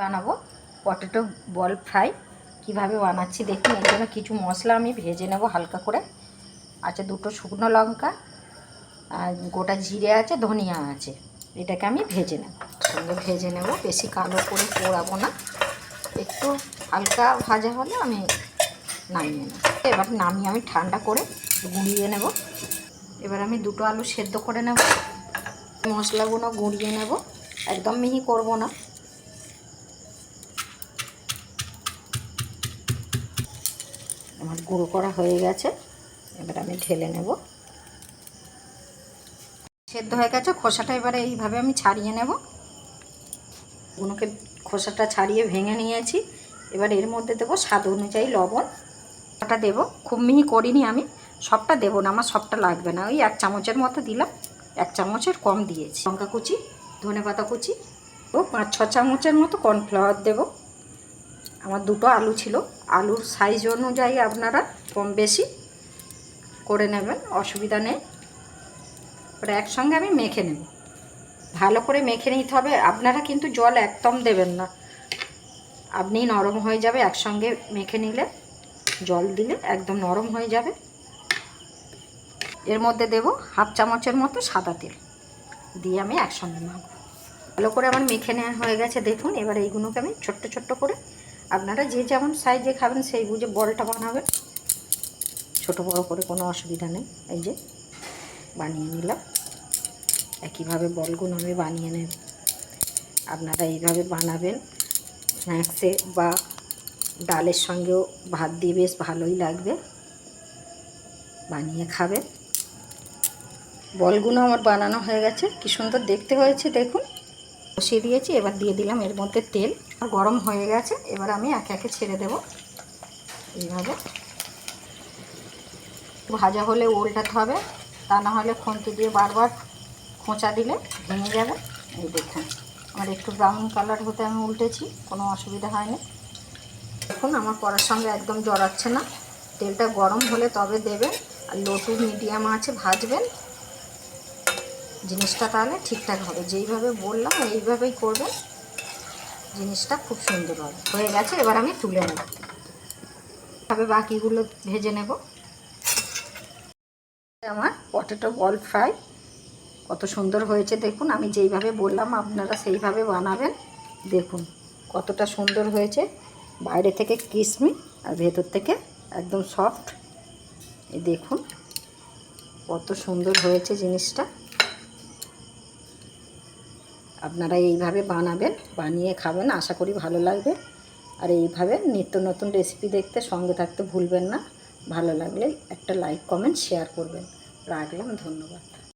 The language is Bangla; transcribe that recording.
বানাবো। Potato ball fry. কীভাবে বানাচ্ছি দেখুন, এর জন্য কিছু মশলা আমি ভেজে নেব হালকা করে। আছে দুটো শুকনো লঙ্কা আর গোটা জিরে আছে, ধনিয়া আছে। এটাকে আমি ভেজে নেব। সঙ্গে ভেজে নেব, বেশি কালো করে পোড়াবো না। একটু হালকা ভাজা হলে আমি নামিয়ে নেব। এবার নামিয়ে আমি ঠান্ডা করে গুঁড়িয়ে নেব। এবার আমি দুটো আলু সেদ্ধ করে নেব। মশলাগুলো গুঁড়িয়ে নেব। একদম মিহি করব না। আমার গুঁড়ো করা হয়ে গেছে। এবার আমি ঢেলে নেব। সেদ্ধ হয়ে গেছে, খোসাটা এবারে এইভাবে আমি ছাড়িয়ে নেব। গুলোকে খোসাটা ছাড়িয়ে ভেঙে নিয়েছি। এবার এর মধ্যে দেবো স্বাদ অনুযায়ী লবণ। ওটা দেবো, খুব মিহি করিনি আমি, সবটা দেবো না, আমার সবটা লাগবে না। ওই এক চামচের মতো দিলাম, এক চামচের কম দিয়েছি। লঙ্কা কুচি ধনে পাতা কুচি ও পাঁচ ছ চামচের মতো কর্নফ্লাওয়ার দেবো। আমার দুটো আলু ছিল। আলুর সাইজ অনুযায়ী আপনারা কম বেশি করে নেবেন, অসুবিধা নেই। ওটা একসঙ্গে আমি মেখে নেব। ভালো করে মেখে নিতে হবে। আপনারা কিন্তু জল একদম দেবেন না। আপনি নরম হয়ে যাবে একসঙ্গে মেখে নিলে। জল দিলে একদম নরম হয়ে যাবে। এর মধ্যে দেব হাফ চামচের মতো সাদা তেল। দিয়ে আমি একসঙ্গে মাখবো। ভালো করে আমার মেখে নেওয়া হয়ে গেছে। দেখুন, এবার এইগুলোকে আমি ছোট্ট ছোট্ট করে আপনারা যে যেমন সাইজে খাবেন সেই বুঝে বলটা বানাবেন। ছোট বড় করে কোনো অসুবিধা নেই। এই যে বানিয়ে নিলাম। একইভাবে বলগুলো আমি বানিয়ে নেব আপনারা এইভাবে বানাবেন। স্ন্যাক্সে বা ডালের সঙ্গেও ভাত দিয়ে বেশ ভালোই লাগবে। বানিয়ে খাবেন। বলগুলো আমার বানানো হয়ে গেছে। কি সুন্দর দেখতে হয়েছে, দেখুন। বসিয়ে দিয়েছি, এবার দিয়ে দিলাম এর মধ্যে তেল। আর গরম হয়ে গেছে, এবার আমি একে একে ছেড়ে দেব। এইভাবে। ভাজা হলে উল্টাতে হবে, তা না হলে খুন্তি দিয়ে বারবার খোঁচা দিলে ভেঙে যাবে। এই দেখুন, আমার একটু ব্রাউন কালার হতে আমি উল্টেছি, কোনো অসুবিধা হয়নি। দেখুন, আমার করার সঙ্গে একদম জড়াচ্ছে না। তেলটা গরম হলে তবে দেবেন, আর লো টু মিডিয়াম আছে, ভাজবেন। জিনিসটা তাহলে ঠিকঠাক হবে। যেইভাবে বললাম, এইভাবেই করবেন জিনিসটা খুব সুন্দর হবে। হয়ে গেছে, এবার আমি তুলে নেব। তবে বাকিগুলো ভেজে নেব। আমার পটেটো বল ফ্রাই কত সুন্দর হয়েছে। দেখুন, আমি যেইভাবে বললাম, আপনারা সেইভাবে বানাবেন। দেখুন, কতটা সুন্দর হয়েছে। বাইরে থেকে কিসমি আর ভেতর থেকে একদম সফট। দেখুন, কত সুন্দর হয়েছে জিনিসটা। আপনারা এইভাবে বানাবেন, বানিয়ে খাবেন, আশা করি ভালো লাগবে। আর এইভাবে নিত্য নতুন রেসিপি দেখতে সঙ্গে থাকতে ভুলবেন না। ভালো লাগলে একটা লাইক কমেন্ট শেয়ার করবেন। রাখলাম, ধন্যবাদ।